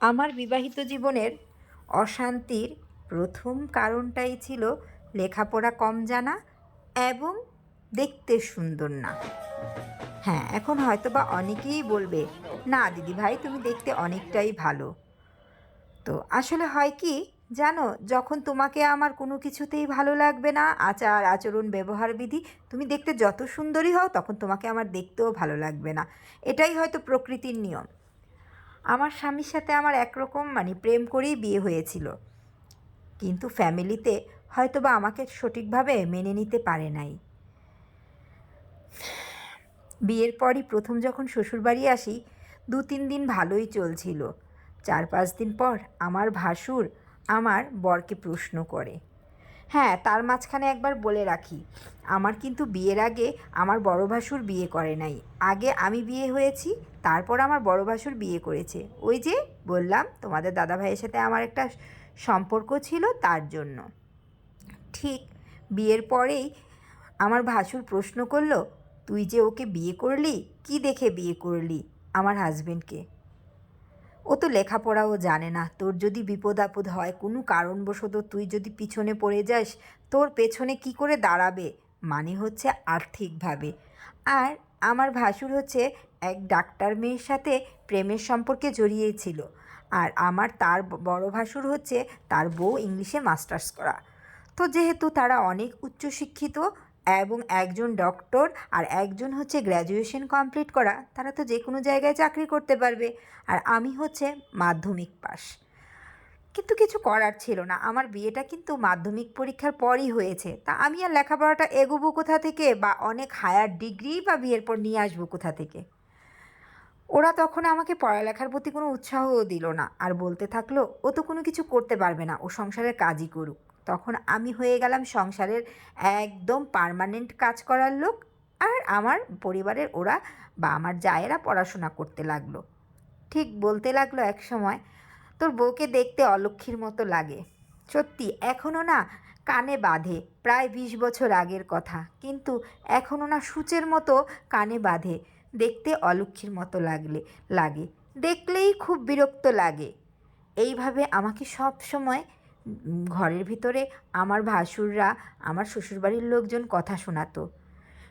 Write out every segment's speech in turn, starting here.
আমার বিবাহিত জীবনের অশান্তির প্রথম কারণটাই ছিল লেখাপড়া কম জানা এবং দেখতে সুন্দর না। হ্যাঁ এখন হয়তো বা অনেকেই বলবে, না দিদি ভাই, তুমি দেখতে অনেকটাই ভালো। তো আসলে হয় কি জানো, যখন তোমাকে আমার কোনো কিছুতেই ভালো লাগবে না, আচার, আচরণ, ব্যবহার, বিধি, তুমি দেখতে যত সুন্দরী হও, তখন তোমাকে আমার দেখতেও ভালো লাগবে না। এটাই হয়তো প্রকৃতির নিয়ম। আমার স্বামীর সাথে আমার একরকম মানে প্রেম করেই বিয়ে হয়েছিল। কিন্তু ফ্যামিলিতে হয়তো বা আমাকে সঠিকভাবে মেনে নিতে পারে নাই। বিয়ের পরই প্রথম যখন শ্বশুরবাড়ি আসি দু তিন দিন ভালোই চলছিল। চার পাঁচ দিন পর আমার ভাসুর আমার বরকে প্রশ্ন করে। হ্যাঁ তার মাঝখানে একবার বলে রাখি, আমার কিন্তু বিয়ের আগে আমার বড় ভাসুর বিয়ে করে নাই। আগে আমি বিয়ে হয়েছি, তারপর আমার বড় ভাসুর বিয়ে করেছে। ওই যে বললাম, তোমাদের দাদা ভাইয়ের সাথে আমার একটা সম্পর্ক ছিল তার জন্য। ঠিক বিয়ের পরেই আমার ভাসুর প্রশ্ন করল, তুই যে ওকে বিয়ে করলি, কি দেখে বিয়ে করলি আমার হাজবেন্ডকে ও তো লেখাপড়াও জানে না। তোর যদি বিপদ আপদ হয়, কোনো কারণবশত তুই যদি পিছনে পড়ে যাস, তোর পেছনে কি করে দাঁড়াবে? মানে হচ্ছে আর্থিকভাবে। আর আমার ভাসুর হচ্ছে এক ডাক্তার মেয়ের সাথে প্রেমের সম্পর্কে জড়িয়েছিল আর আমার তার বড় ভাসুর হচ্ছে তার বউ ইংলিশে মাস্টার্স করা। তো যেহেতু তারা অনেক উচ্চশিক্ষিত এবং একজন ডক্টর আর একজন হচ্ছে গ্র্যাজুয়েশন কমপ্লিট করা, তারা তো যে কোনো জায়গায় চাকরি করতে পারবে। আর আমি হচ্ছে মাধ্যমিক পাস কিন্তু কিছু করার ছিল না। আমার বিয়েটা কিন্তু মাধ্যমিক পরীক্ষার পরই হয়েছে। তা আমি আর লেখাপড়াটা এগোবো কোথা থেকে বা অনেক হায়ার ডিগ্রি বা বিয়ের পর নিয়ে আসব কোথা থেকে? ওরা তখন আমাকে পড়ালেখার প্রতি কোনো উৎসাহও দিল না। আর বলতে থাকল, ও তো কোনো কিছু করতে পারবে না। ও সংসারের কাজই করুক। তখন আমি হয়ে গেলাম সংসারের একদম পার্মানেন্ট কাজ করার লোক। আর আমার পরিবারের ওরা বা আমার জায়েরা পড়াশোনা করতে লাগল। ঠিক বলতে লাগল এক সময়, তোর বউকে দেখতে অলক্ষীর মতো লাগে। সত্যি এখনও না কানে বাঁধে, প্রায় বিশ বছর আগের কথা। কিন্তু এখনও না সূচের মতো কানে বাঁধে, দেখতে অলক্ষীর মতো লাগলে, লাগে। দেখলেই খুব বিরক্ত লাগে। এইভাবে আমাকে সব সময় ঘরের ভিতরে আমার ভাসুররা, আমার শ্বশুরবাড়ির লোকজন কথা শোনাতো।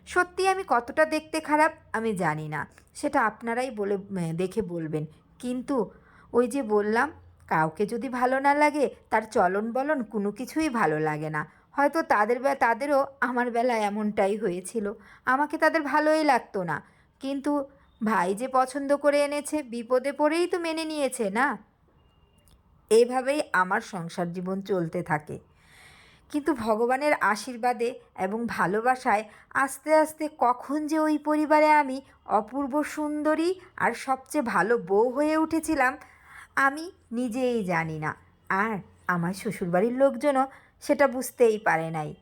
সত্যি আমি কতটা দেখতে খারাপ আমি জানি না। সেটা আপনারাই বলে দেখে বলবেন। কিন্তু ওই যে বললাম, কাউকে যদি ভালো না লাগে, তার চলন বলন কোনো কিছুই ভালো লাগে না। হয়তো তাদের তাদেরও আমার বেলা এমনটাই হয়েছিল। আমাকে তাদের ভালোই লাগতো না। কিন্তু ভাই যে পছন্দ করে এনেছে, বিপদে পড়েই তো মেনে নিয়েছে, না? এইভাবেই আমার সংসার জীবন চলতে থাকে। কিন্তু ভগবানের আশীর্বাদে এবং ভালোবাসায় আস্তে আস্তে কখন যে ওই পরিবারে আমি অপূর্ব সুন্দরী আর সবচেয়ে ভালো বউ হয়ে উঠেছিলাম, আমি নিজেই জানি না। আর আমার শ্বশুরবাড়ির লোকজনও সেটা বুঝতেই পারে নাই।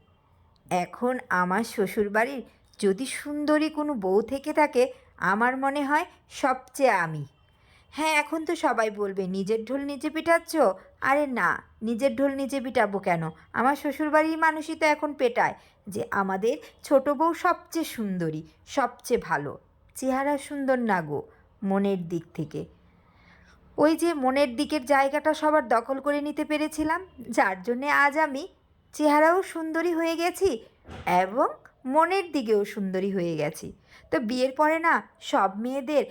এখন আমার শ্বশুরবাড়ির যদি সুন্দরী কোনো বউ থেকে থাকে, আমার মনে হয় সবচেয়ে আমি। হ্যাঁ এখন তো সবাই বলবে, নিজের ঢোল নিজে পিটাচ্ছ? আরে না, নিজের ঢোল নিজে পিটাবো কেন? আমার শ্বশুরবাড়ির মানুষই তো এখন পেটায় যে আমাদের ছোট বউ সবচেয়ে সুন্দরী, সবচেয়ে ভালো। চেহারা সুন্দর না গো, মনের দিক থেকে। ওই যে মনের দিকের জায়গাটা সবার দখল করে নিতে পেরেছিলাম, যার জন্যে আজ আমি চেহারাও সুন্দরী হয়ে গেছি এবং মনের দিকেও সুন্দরী হয়ে গেছি। তো বিয়ের পরে না, সব মেয়েদের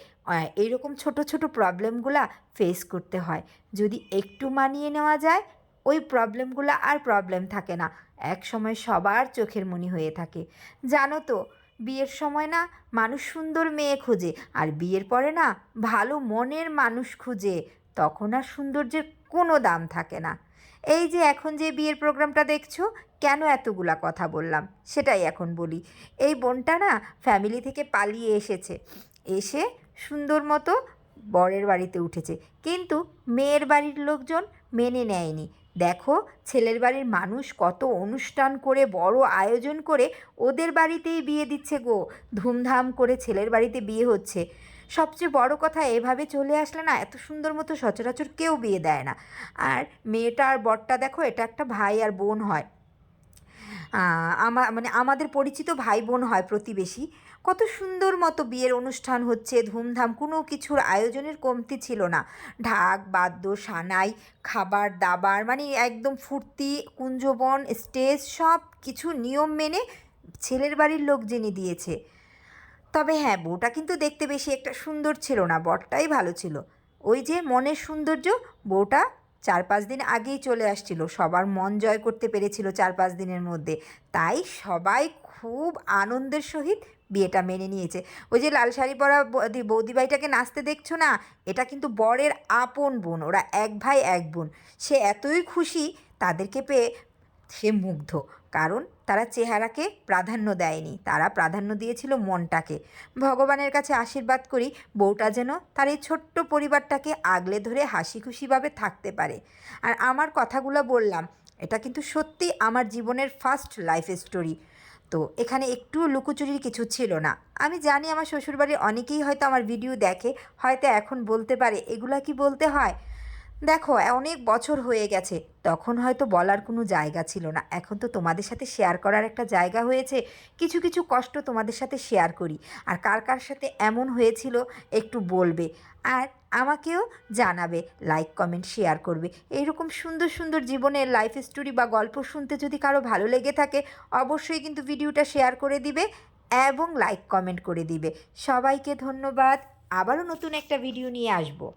এইরকম ছোট ছোট প্রবলেমগুলা ফেস করতে হয়। যদি একটু মানিয়ে নেওয়া যায়, ওই প্রবলেমগুলো আর প্রবলেম থাকে না। এক সময় সবার চোখের মনি হয়ে থাকে। জানো তো, বিয়ের সময় না, মানুষ সুন্দর মেয়ে খোঁজে। আর বিয়ের পরে না, ভালো মনের মানুষ খুঁজে। তখন আর সৌন্দর্যের কোনো দাম থাকে না। এই যে এখন যে বিয়ের প্রোগ্রামটা দেখছ, কেন এতগুলা কথা বললাম? সেটাই এখন বলি। এই বোনটা না ফ্যামিলি থেকে পালিয়ে এসেছে। এসে সুন্দর মতো বরের বাড়িতে উঠেছে। কিন্তু মেয়ের বাড়ির লোকজন মেনে নেয়নি। দেখো, ছেলের বাড়ির মানুষ কত অনুষ্ঠান করে, বড় আয়োজন করে ওদের বাড়িতেই বিয়ে দিচ্ছে গো। ধুমধাম করে ছেলের বাড়িতে বিয়ে হচ্ছে। সবচেয়ে বড় কথা এভাবে চলে আসলে না, এত সুন্দর মতো সচরাচর কেউ বিয়ে দেয় না। আর মেয়েটা আর বরটা দেখো, এটা একটা ভাই আর বোন হয়। আমার মানে আমাদের পরিচিত ভাই বোন হয় প্রতিবেশী। কত সুন্দর মতো বিয়ের অনুষ্ঠান হচ্ছে, ধুমধাম, কোনো কিছুর আয়োজনের কমতি ছিল না। ঢাক, বাদ্য, সানাই, খাবার, দাবার মানে একদম ফুর্তি, কুঞ্জবন, স্টেজ সব কিছু নিয়ম মেনে ছেলের বাড়ির লোক জেনে দিয়েছে। তবে হ্যাঁ বউটা কিন্তু দেখতে বেশি একটা সুন্দর ছিল না, বরটাই ভালো ছিল। ওই যে মনের সৌন্দর্য, বউটা চার পাঁচ দিন আগেই চলে আসছিল। সবার মন জয় করতে পেরেছিল চার পাঁচ দিনের মধ্যে। তাই সবাই খুব আনন্দের সহিত বিয়েটা মেনে নিয়েছে। ওই যে লাল শাড়ি পরা বৌদি বৌদিভাইটাকে নাচতে দেখছ না? এটা কিন্তু বরের আপন বোন, ওরা এক ভাই, এক বোন। সে এতই খুশি, তাদেরকে পেয়ে সে মুগ্ধ। কারণ তারা চেহারাকে প্রাধান্য দেয়নি। তারা প্রাধান্য দিয়েছিল মনটাকে। ভগবানের কাছে আশীর্বাদ করি বউটা যেন তার এই ছোট্ট পরিবারটাকে আগলে ধরে হাসি খুশিভাবে থাকতে পারে। আর আমার কথাগুলো বললাম, এটা কিন্তু সত্যি আমার জীবনের ফার্স্ট লাইফ স্টোরি তো এখানে একটু লুকোচুরির কিছু ছিল না। আমি জানি আমার শ্বশুরবাড়ির অনেকেই হয়তো আমার ভিডিও দেখে, হয়তো এখন বলতে পারে, এগুলা কি বলতে হয়? দেখো, অনেক বছর হয়ে গেছে। তখন হয়তো বলার কোনো জায়গা ছিল না। এখন তো তোমাদের সাথে শেয়ার করার একটা জায়গা হয়েছে। কিছু কিছু কষ্ট তোমাদের সাথে শেয়ার করি। আর কার কার সাথে এমন হয়েছিল একটু বলবে। আর আমাকেও জানাবে লাইক কমেন্ট শেয়ার করবে। এইরকম সুন্দর সুন্দর জীবনের লাইফ স্টোরি বা গল্প শুনতে যদি কারও ভালো লেগে থাকে, অবশ্যই কিন্তু ভিডিওটা শেয়ার করে দিবে এবং লাইক কমেন্ট করে দিবে। সবাইকে ধন্যবাদ। আবারও নতুন একটা ভিডিও নিয়ে আসব।